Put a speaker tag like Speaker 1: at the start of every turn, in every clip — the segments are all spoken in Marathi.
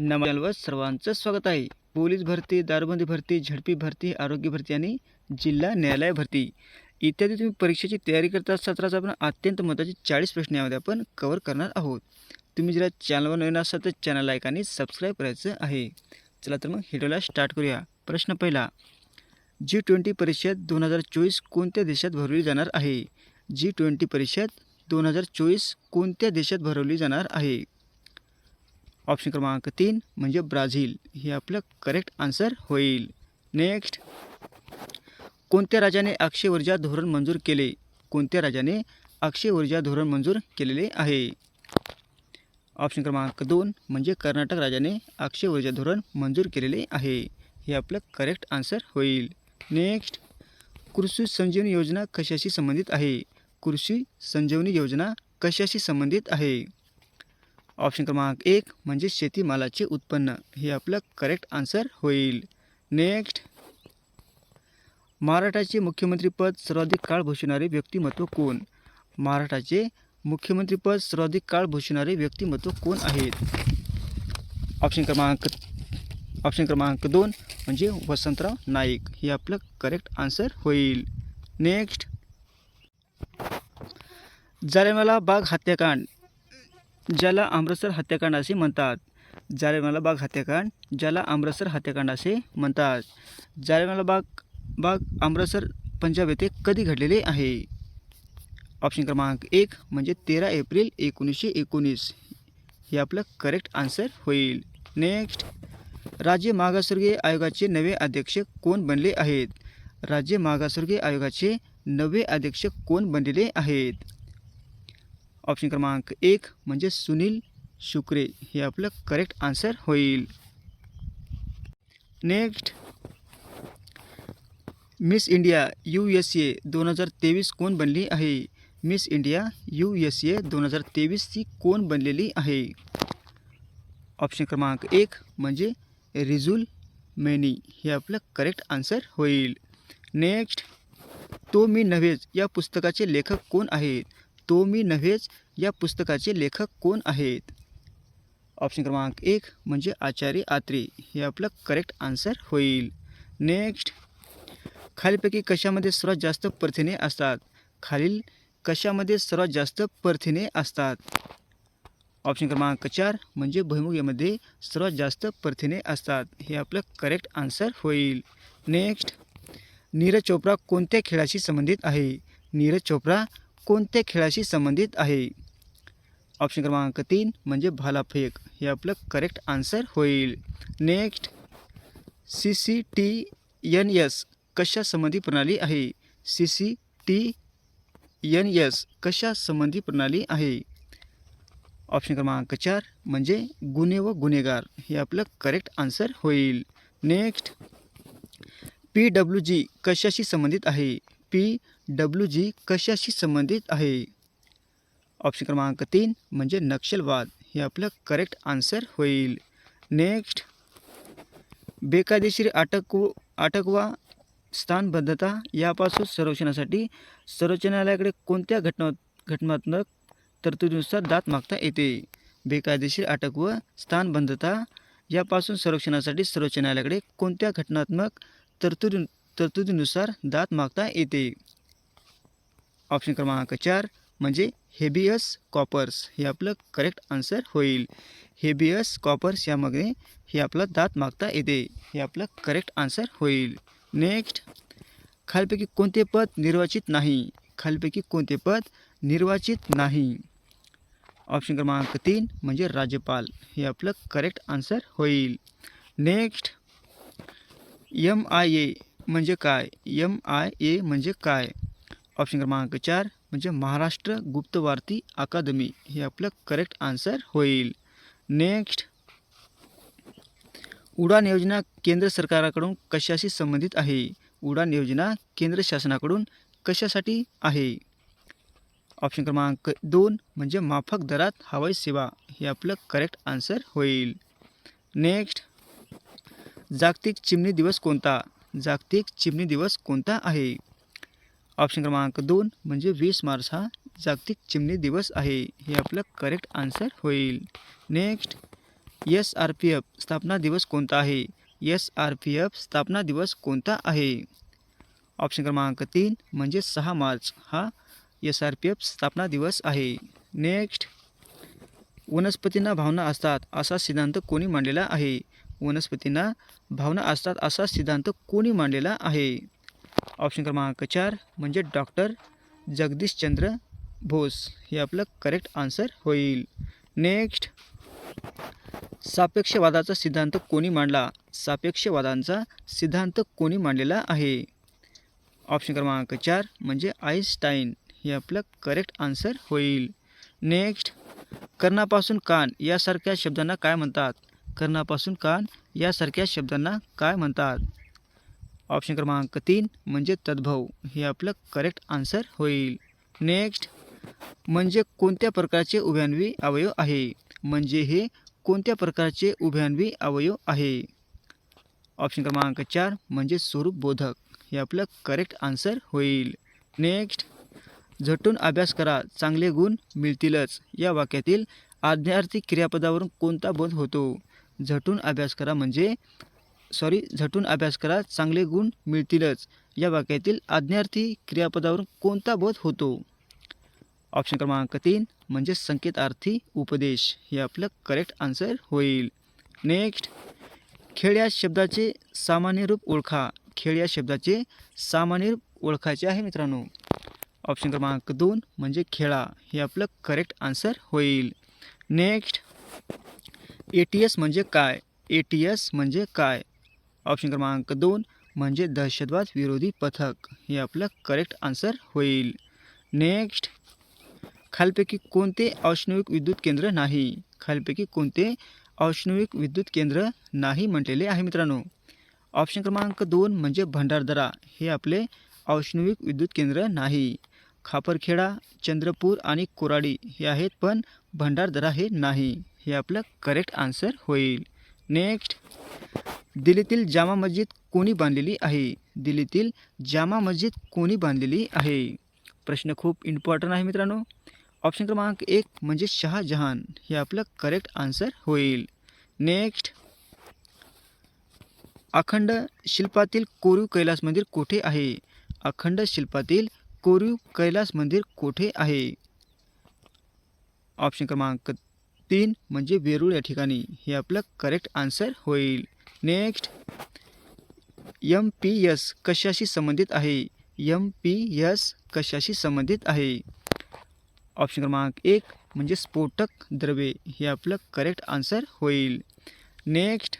Speaker 1: नमस्कार सर्वांचं स्वागत आहे. पोलीस भरती दारूबंदी भरती झडपी भरती आरोग्य भरती आणि जिल्हा न्यायालय भरती. इत्यादी तुम्ही परीक्षेची तयारी करता सत्राचा आपण अत्यंत महत्त्वाचे चाळीस प्रश्न यामध्ये आपण कवर करणार आहोत. तुम्ही जरा चॅनलवर नवीन असाल तर चॅनल लाईक आणि सबस्क्राईब करायचं आहे. चला तर मग हिडोला स्टार्ट करूया. प्रश्न पहिला. जी ट्वेंटी परिषद दोन हजार चोवीस कोणत्या देशात भरवली जाणार आहे? जी ट्वेंटी परिषद दोन हजार चोवीस कोणत्या देशात भरवली जाणार आहे? ऑप्शन क्रमांक तीन म्हणजे ब्राझील. हे आपलं करेक्ट आन्सर होईल. नेक्स्ट कोणत्या राजाने अक्षय ऊर्जा धोरण मंजूर केले? कोणत्या राजाने अक्षय ऊर्जा धोरण मंजूर केलेले आहे? ऑप्शन क्रमांक दोन म्हणजे कर्नाटक राजाने अक्षय ऊर्जा धोरण मंजूर केलेले आहे. हे आपलं करेक्ट आन्सर होईल. नेक्स्ट कृषी संजीवनी योजना कशाशी संबंधित आहे? कृषी संजीवनी योजना कशाशी संबंधित आहे? ऑप्शन क्रमांक एक म्हणजे शेतीमालाचे उत्पन्न. हे आपलं करेक्ट आन्सर होईल. नेक्स्ट महाराष्ट्राचे मुख्यमंत्रीपद सर्वाधिक काळ भूषणारे व्यक्तिमत्व कोण? महाराष्ट्राचे मुख्यमंत्रीपद सर्वाधिक काळ भूषणारे व्यक्तिमत्व कोण आहेत? ऑप्शन क्रमांक ऑप्शन क्रमांक दोन म्हणजे वसंतराव नाईक. हे आपलं करेक्ट आन्सर होईल. नेक्स्ट जालियनवाला बाग हत्याकांड. ज्याला अमृतसर हत्याकांड असे म्हणतात. जालियनवाला बाग हत्याकांड ज्याला अमृतसर हत्याकांड असे म्हणतात. जालियनवाला बाग बाग अमृतसर पंजाब येथे कधी घडलेले आहे? ऑप्शन क्रमांक एक म्हणजे तेरा एप्रिल एकोणीसशे एकोणीस. हे आपलं करेक्ट आन्सर होईल. नेक्स्ट राज्य मागासवर्गीय आयोगाचे नवे अध्यक्ष कोण बनले आहेत? राज्य मागासवर्गीय आयोगाचे नवे अध्यक्ष कोण बनलेले आहेत? ऑप्शन क्रमांक एक म्हणजे सुनील शुक्रे. हे आपलं करेक्ट आन्सर होईल. Next Miss India U S A दोन हजार तेवीस कोण बनली आहे? Miss India U S A दोन हजार तेवीस ती कोण बनलेली आहे? ऑप्शन क्रमांक एक म्हणजे रिझुल मेनी. हे आपलं करेक्ट आन्सर होईल. नेक्स्ट तो मी नव्हेच. या पुस्तकाचे लेखक कोण आहेत? तो मी नव्हेच. या पुस्तकाचे लेखक कोण आहेत? ऑप्शन क्रमांक एक म्हणजे आचार्य आत्रे. हे आपलं करेक्ट आन्सर होईल. नेक्स्ट खालीलपैकी कशामध्ये सर्वात जास्त प्रथिने असतात? खालील कशामध्ये सर्वात जास्त प्रथिने असतात? ऑप्शन क्रमांक चार म्हणजे भुईमुगेमध्ये सर्वात जास्त प्रथिने असतात. हे आपलं करेक्ट आन्सर होईल. नेक्स्ट नीरज चोप्रा कोणत्या खेळाशी संबंधित आहे? नीरज चोप्रा कोणत्या खेळाशी संबंधित आहे? ऑप्शन क्रमांक तीन म्हणजे भालाफेक. हे आपलं करेक्ट आन्सर होईल. Next C C T N S कशा संबंधी प्रणाली आहे? C C T N S कशा संबंधी प्रणाली आहे? ऑप्शन क्रमांक चार म्हणजे गुन्हे व गुन्हेगार. हे आपलं करेक्ट आन्सर होईल. नेक्स्ट पी डब्ल्यू जी कशाशी संबंधित आहे? पी डब्ल्यू जी कशाशी संबंधित आहे? ऑप्शन क्रमांक तीन म्हणजे नक्षलवाद. हे आपलं करेक्ट आन्सर होईल. नेक्स्ट बेकायदेशीर अटक व अटक वा स्थानबद्धता यापासून संरक्षणासाठी सर्वोच्च न्यायालयाकडे कोणत्या घटना घटनात्मक तरतुदीनुसार दात मागता येते? बेकायदेशीर अटक व स्थानबद्धता यापासून संरक्षणासाठी सर्वोच्च न्यायालयाकडे कोणत्या घटनात्मक तरतुदी तरतुदीनुसार दात मागता येते? ऑप्शन क्रमांक चार म्हणजे हेबियस कॉपर्स. हे आपलं करेक्ट आन्सर होईल. हेबियस कॉपर्स यामध्ये हे आपलं दात मागता येते. हे आपलं करेक्ट आन्सर होईल. नेक्स्ट खालपैकी कोणते पद निर्वाचित नाही? खालपैकी कोणते पद निर्वाचित नाही? ऑप्शन क्रमांक तीन म्हणजे राज्यपाल. हे आपलं करेक्ट आन्सर होईल. नेक्स्ट एम आय ए म्हणजे काय? एम आय ए म्हणजे काय? ऑप्शन क्रमांक चार म्हणजे महाराष्ट्र गुप्तवार्ती अकादमी. हे आपलं करेक्ट आन्सर होईल. नेक्स्ट उडान योजना केंद्र सरकाराकडून कशाशी संबंधित आहे? उडान योजना केंद्र शासनाकडून कशासाठी आहे? ऑप्शन क्रमांक दोन म्हणजे माफक दरात हवाई सेवा. हे आपलं करेक्ट आन्सर होईल. नेक्स्ट जागतिक चिमणी दिवस कोणता? जागतिक चिमणी दिवस कोणता आहे? ऑप्शन क्रमांक दोन म्हणजे वीस मार्च हा जागतिक चिमणी दिवस आहे. हे आपलं करेक्ट आन्सर होईल. Next S R P F स्थापना दिवस कोणता आहे? एस आर पी एफ स्थापना दिवस कोणता आहे? ऑप्शन क्रमांक तीन म्हणजे सहा मार्च हा एस आर पी एफ स्थापना दिवस आहे. नेक्स्ट वनस्पतींना भावना असतात असा सिद्धांत कोणी मांडलेला आहे? वनस्पतींना भावना असतात असा सिद्धांत कोणी मांडलेला आहे? ऑप्शन क्रमांक चार म्हणजे डॉक्टर जगदीशचंद्र बोस. हे आपलं करेक्ट आन्सर होईल. नेक्स्ट सापेक्षवादाचा सिद्धांत कोणी मांडला? सापेक्षवादांचा सिद्धांत कोणी मांडलेला आहे? ऑप्शन क्रमांक चार म्हणजे आईन्स्टाईन हे आपलं करेक्ट आन्सर होईल. नेक्स्ट कर्णापासून कान यासारख्या शब्दांना काय म्हणतात? कर्णापासून कान यासारख्या शब्दांना काय म्हणतात? ऑप्शन क्रमांक तीन म्हणजे तद्भव. हे आपलं करेक्ट आन्सर होईल. नेक्स्ट म्हणजे कोणत्या प्रकारचे उभ्यान्वी अवयव आहे? म्हणजे हे कोणत्या प्रकारचे उभ्यान्वी अवयव आहे? ऑप्शन क्रमांक चार म्हणजे स्वरूप बोधक. हे आपलं करेक्ट आन्सर होईल. नेक्स्ट झटून अभ्यास करा. चांगले गुण मिळतीलच. या वाक्यातील आज्ञार्थी क्रियापदावरून कोणता बोध होतो? झटून अभ्यास करा म्हणजे सॉरी झटून अभ्यास करा चांगले गुण मिळतीलच. या वाक्यातील आज्ञार्थी क्रियापदावरून कोणता बोध होतो? ऑप्शन क्रमांक तीन म्हणजे संकेतार्थी उपदेश. हे आपलं करेक्ट आन्सर होईल. नेक्स्ट खेळ या शब्दाचे सामान्य रूप ओळखा. खेळ या शब्दाचे सामान्य रूप ओळखायचे आहे मित्रांनो. ऑप्शन क्रमांक दोन म्हणजे खेळा. हे आपलं करेक्ट आन्सर होईल. नेक्स्ट ए टी एस म्हणजे काय? ए टी एस म्हणजे काय? ऑप्शन क्रमांक दोन म्हणजे दहशतवाद विरोधी पथक. हे आपलं करेक्ट आन्सर होईल. नेक्स्ट खालपैकी कोणते औष्णविक विद्युत केंद्र नाही? खालपैकी कोणते औष्णविक विद्युत केंद्र नाही म्हटलेले आहे मित्रांनो? ऑप्शन क्रमांक दोन म्हणजे भंडारदरा. हे आपले औष्णविक विद्युत केंद्र नाही. खापरखेडा चंद्रपूर आणि कोराडी हे आहेत पण भंडारदरा हे नाही. हे आपलं करेक्ट आन्सर होईल. नेक्स्ट. दिल्लीतील जामा मस्जिद कोणी बांधलेली आहे? दिल्लीतील जामा मस्जिद कोणी बांधलेली आहे? प्रश्न खूप इम्पॉर्टंट आहे मित्रांनो. ऑप्शन क्रमांक एक म्हणजे शहाजहान. हे आपलं करेक्ट आन्सर होईल. नेक्स्ट अखंड शिल्पातील कोरीव कैलास मंदिर कोठे आहे? अखंड शिल्पातील कोरीव कैलास मंदिर कोठे आहे? ऑप्शन क्रमांक तीन म्हणजे वेरूळ या ठिकाणी. हे आपलं करेक्ट आन्सर होईल. नेक्स्ट एम पी एस कशाशी संबंधित आहे? एम पी एस कशाशी संबंधित आहे? ऑप्शन क्रमांक एक म्हणजे स्फोटक द्रव्ये. हे आपलं करेक्ट आन्सर होईल. नेक्स्ट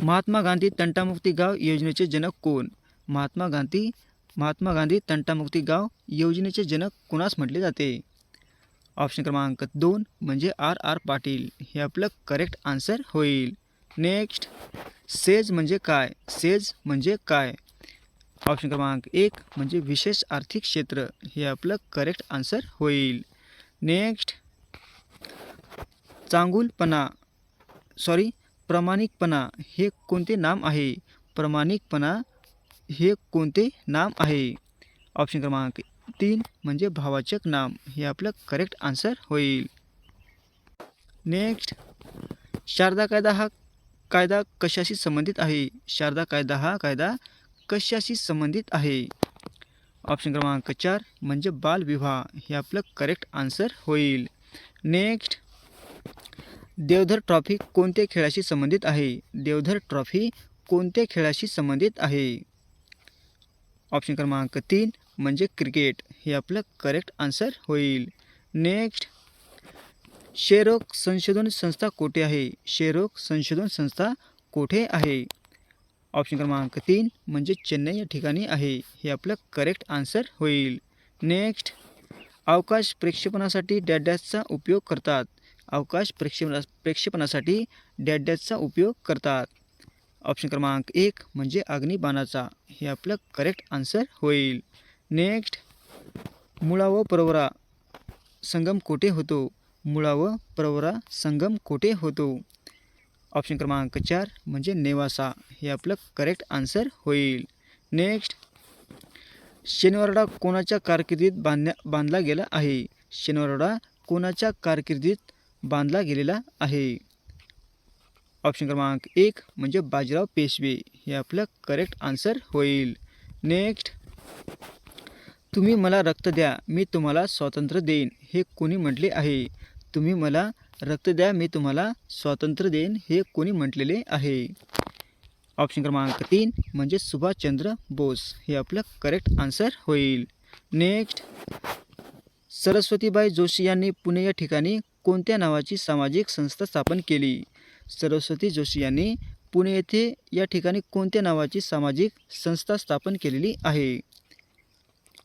Speaker 1: महात्मा गांधी तंटामुक्ती गाव योजनेचे जनक कोण? महात्मा गांधी महात्मा गांधी तंटामुक्ती गाव योजनेचे जनक कुणास म्हटले जाते? ऑप्शन क्रमांक दोन म्हणजे आर आर पाटील. हे आपलं करेक्ट आन्सर होईल. नेक्स्ट सेज म्हणजे काय? सेज म्हणजे काय? ऑप्शन क्रमांक एक म्हणजे विशेष आर्थिक क्षेत्र. हे आपलं करेक्ट आन्सर होईल. नेक्स्ट चांगुलपणा. सॉरी प्रामाणिकपणा. हे कोणते नाम आहे? प्रामाणिकपणा हे कोणते नाम आहे? ऑप्शन क्रमांक तीन म्हणजे भावाचक नाम. हे आपलं करेक्ट आन्सर होईल. नेक्स्ट शारदा कायदा हा कायदा कशाशी संबंधित आहे? शारदा कायदा हा कायदा कशाशी संबंधित आहे? ऑप्शन क्रमांक चार म्हणजे बालविवाह हे आपलं करेक्ट आन्सर होईल. नेक्स्ट देवधर ट्रॉफी कोणत्या खेळाशी संबंधित आहे? देवधर ट्रॉफी कोणत्या खेळाशी संबंधित आहे? ऑप्शन क्रमांक तीन म्हणजे क्रिकेट हे आपलं करेक्ट आन्सर होईल. नेक्स्ट शेरोग संशोधन संस्था कोठे आहे? शेरोग संशोधन संस्था कोठे आहे? ऑप्शन क्रमांक तीन म्हणजे चेन्नई या ठिकाणी आहे. हे आपलं करेक्ट आन्सर होईल. नेक्स्ट अवकाश प्रक्षेपणासाठी डॅडॅसचा उपयोग करतात. अवकाश प्रक्षेपणा प्रक्षेपणासाठी डॅडॅसचा उपयोग करतात. ऑप्शन क्रमांक एक म्हणजे अग्निबाणाचा. हे आपलं करेक्ट आन्सर होईल. नेक्स्ट मुळा व प्रवरा संगम कोठे होतो? मुळा व प्रवरा संगम कोठे होतो? ऑप्शन क्रमांक चार म्हणजे नेवासा. हे आपलं करेक्ट आन्सर होईल. नेक्स्ट शनिवारडा कोणाच्या कारकिर्दीत बांधण्या बांधला गेला आहे? शनिवारडा कोणाच्या कारकिर्दीत बांधला गेलेला आहे? ऑप्शन क्रमांक एक म्हणजे बाजीराव पेशवे. हे आपलं करेक्ट आन्सर होईल. नेक्स्ट तुम्ही मला रक्त द्या मी तुम्हाला स्वातंत्र्य देईन हे कोणी म्हटले आहे? तुम्ही मला रक्त द्या मी तुम्हाला स्वातंत्र्य देईन हे कोणी म्हटलेले आहे? ऑप्शन क्रमांक तीन म्हणजे सुभाषचंद्र बोस. हे आपलं करेक्ट आन्सर होईल. नेक्स्ट सरस्वतीबाई जोशी यांनी पुणे या ठिकाणी कोणत्या नावाची सामाजिक संस्था स्थापन केली? सरस्वती जोशी यांनी पुणे येथे या ठिकाणी कोणत्या नावाची सामाजिक संस्था स्थापन केलेली आहे?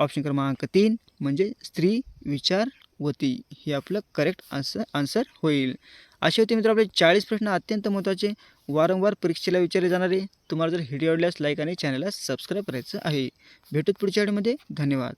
Speaker 1: ऑप्शन क्रमांक तीन म्हणजे स्त्री विचारवती हे आपलं करेक्ट आन्सर आन्सर होईल. असे होते मित्र आपले चाळीस प्रश्न अत्यंत महत्त्वाचे. वारंवार परीक्षेला विचारले जाणारे. तुम्हाला जर व्हिडिओ आवडल्यास लाईक आणि चॅनलला सबस्क्राईब करायचं आहे. भेटूत पुढच्या व्हिडिओमध्ये धन्यवाद.